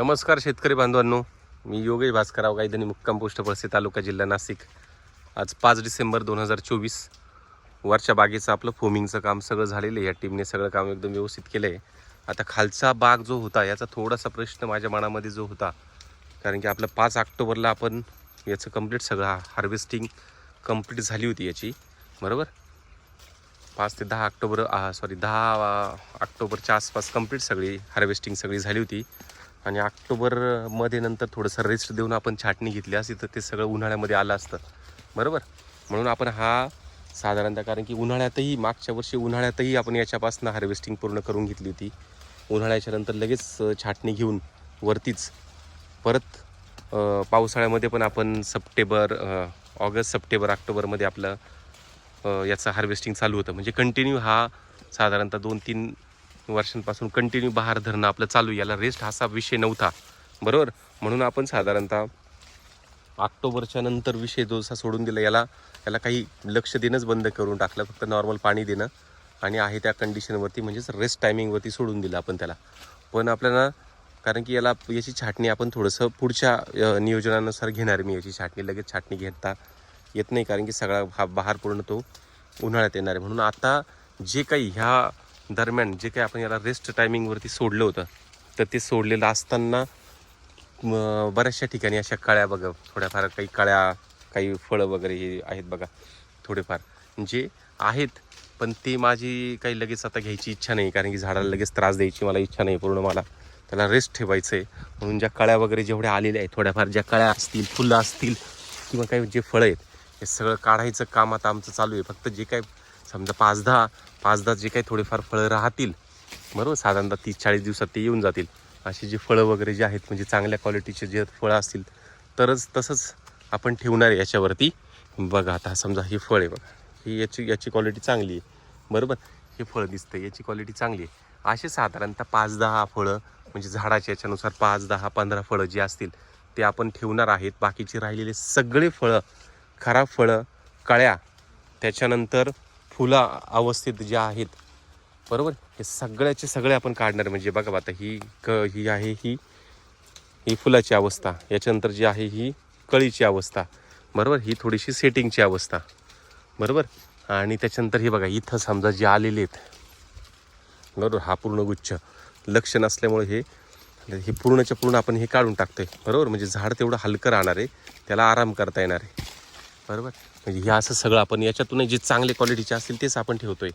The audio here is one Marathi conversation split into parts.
नमस्कार शेतकरी बांधवांनो. मी योगेश भास्करराव गायधनी मुक्काम पोस्ट पळसे तालुका जिल्हा नाशिक. आज पाच डिसेंबर दोन हजार चोवीस. वरच्या बागेचं आपलं फोमिंगचं काम सगळं झालेलं आहे. या टीमने सगळं काम एकदम व्यवस्थित केलं आहे आता खालचा बाग जो होता याचा थोडासा प्रश्न माझ्या मनामध्ये जो होता कारण की आपलं पाच ऑक्टोबरला आपण याचं कंप्लीट सगळं हार्वेस्टिंग कंप्लीट झाली होती याची. बरोबर? पाच ते दहा ऑक्टोबर सॉरी दहा ऑक्टोबरच्या आसपास कंप्लीट सगळी हार्वेस्टिंग सगळी झाली होती. आणि ऑक्टोबरमध्ये नंतर थोडंसं रेस्ट देऊन आपण छाटणी घेतली असती तर ते सगळं उन्हाळ्यामध्ये आलं असतं. बरोबर? म्हणून आपण हा साधारणतः कारण की उन्हाळ्यातही मागच्या वर्षी उन्हाळ्यातही आपण याच्यापासून हार्वेस्टिंग पूर्ण करून घेतली होती. उन्हाळ्याच्या नंतर लगेच छाटणी घेऊन वरतीच परत पावसाळ्यामध्ये पण आपण सप्टेंबर ऑगस्ट सप्टेंबर ऑक्टोबरमध्ये आपलं याचं हार्वेस्टिंग चालू होतं. म्हणजे कंटिन्यू हा साधारणतः दोन तीन वर्षांपासून कंटिन्यू बहार धरणं आपलं चालू याला रेस्ट असा विषय नव्हता. बरोबर? म्हणून आपण साधारणतः ऑक्टोबरच्या नंतर विषय जो असा सोडून दिला याला याला काही लक्ष देणंच बंद करून टाकलं. फक्त नॉर्मल पाणी देणं. आणि आहे त्या कंडिशनवरती म्हणजेच रेस्ट टायमिंगवरती सोडून दिलं आपण त्याला. पण आपल्याला कारण की याला याची छाटणी आपण थोडंसं पुढच्या नियोजनानुसार घेणार मी याची छाटणी. लगेच छाटणी घेता येत नाही कारण की सगळा हा बहार पूर्ण तो उन्हाळ्यात येणार आहे. म्हणून आता जे काही ह्या दरम्यान जे काही आपण याला रेस्ट टायमिंगवरती सोडलं होतं तर ते सोडलेलं असताना बऱ्याचशा ठिकाणी अशा कळ्या बघा थोड्याफार काही कळ्या काही फळं वगैरे हे आहेत बघा थोडेफार जे आहेत पण ते माझी काही लगेच आता घ्यायची इच्छा नाही कारण की झाडाला लगेच त्रास द्यायची मला इच्छा नाही पूर्ण मला. त्याला रेस्ट ठेवायचं आहे म्हणून ज्या कळ्या वगैरे जेवढ्या आलेल्या आहेत थोड्याफार ज्या कळ्या असतील फुलं असतील किंवा काही जे फळं आहेत हे सगळं काढायचं काम आता आमचं चालू आहे. फक्त जे काही समजा पाच दहा पाच दहा जे काही थोडेफार फळं राहतील बरोबर? साधारणतः तीस चाळीस दिवसात ते येऊन जातील. अशी जी फळं वगैरे जे आहेत म्हणजे चांगल्या क्वालिटीचे जे फळं असतील तरच तसंच आपण ठेवणार आहे याच्यावरती. बघा आता समजा हे फळ आहे बघा. ही याची याची क्वालिटी चांगली आहे. बरोबर? हे फळं दिसतं याची क्वालिटी चांगली आहे. असे साधारणतः पाच दहा फळं म्हणजे झाडाच्या याच्यानुसार पाच दहा पंधरा फळं जी असतील ते आपण ठेवणार आहेत. बाकीचे राहिलेले सगळे फळं खराब फळं कळ्या त्याच्यानंतर फुलं अवस्थेत जे आहेत बरोबर? हे सगळ्याचे सगळे आपण काढणार. म्हणजे बघा आता ही क ही आहे ही ही फुलाची अवस्था. याच्यानंतर जी आहे ही कळीची अवस्था. बरोबर? ही थोडीशी सेटिंगची अवस्था. बरोबर? आणि त्याच्यानंतर हे बघा इथं समजा जे आलेले आहेत बरोबर? हा पूर्ण गुच्छ लक्ष नसल्यामुळे हे हे पूर्णच्या पूर्ण आपण हे काढून टाकतोय. बरोबर? म्हणजे झाड तेवढं हलकं राहणार आहे. त्याला आराम करता येणार आहे. बरोबर. म्हणजे हे असं सगळं आपण याच्यातून जे चांगले क्वालिटीचे असतील तेच आपण ठेवतोय.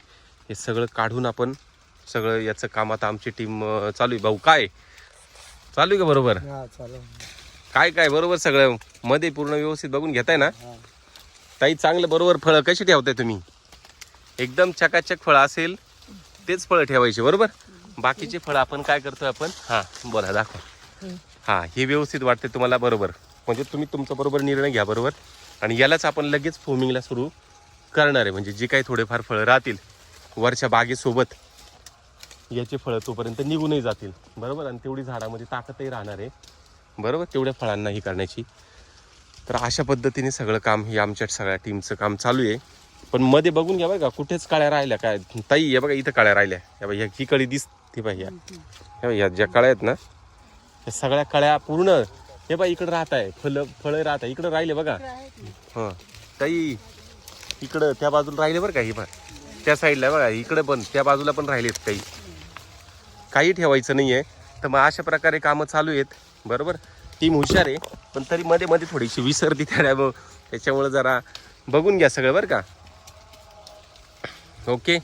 हे सगळं काढून आपण सगळं याचं काम आता आमची टीम चालू आहे. भाऊ काय? चालू आहे का बरोबर? हा चालू काय काय? बरोबर सगळं. मध्ये पूर्ण व्यवस्थित बघून घेताय ना? हा. ताई चांगलं बरोबर फळं कशी ठेवताय तुम्ही? एकदम चकाचक फळं असेल तेच फळं ठेवायचे बरोबर? बाकीचे फळं आपण काय करतोय आपण? हा बोला दाखवा. हा. हे व्यवस्थित वाटते तुम्हाला बरोबर. म्हणजे तुम्ही तुमचा बरोबर निर्णय घ्या बरोबर? आणि यालाच आपण लगेच फोमिंगला सुरू करणार आहे. म्हणजे जे काही थोडेफार फळं राहतील वरच्या बागेसोबत याचे फळं तोपर्यंत निघूनही जातील. बरोबर? आणि तेवढी झाडामध्ये ताकदही राहणार आहे. बरोबर? तेवढ्या फळांना ही करण्याची. तर अशा पद्धतीने सगळं काम हे आमच्या सगळ्या टीमचं काम चालू आहे. पण मध्ये बघून घ्या बघा कुठेच काळ्या राहिल्या. काय? ताई या बघा इथं काळ्या राहिल्या. या बघा ही कळी दिसते बघा या. या ज्या कळ्या आहेत ना या सगळ्या कळ्या पूर्ण हे बघा इकडं राहत आहे. फळं फळं राहत आहे. इकडं राहिले बघा. हां. ताई इकडं त्या बाजूला राहिले बरं का ही पण? त्या साईडला बघा इकडे पण त्या बाजूला पण राहिलेत काही काही ठेवायचं नाही आहे तर मग अशा प्रकारे कामं चालू आहेत. बरोबर? टीम हुशार आहे. पण तरी मध्ये मध्ये थोडीशी विसरती त्यामुळं त्याच्यामुळं जरा बघून घ्या सगळं बरं का? ओके.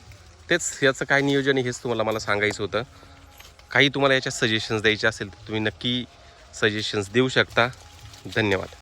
तेच याचं काय नियोजन आहे हेच तुम्हाला मला सांगायचं होतं. काही तुम्हाला याच्या सजेशन्स द्यायचे असेल तर तुम्ही नक्की सजेशन्स देऊ शकता. धन्यवाद.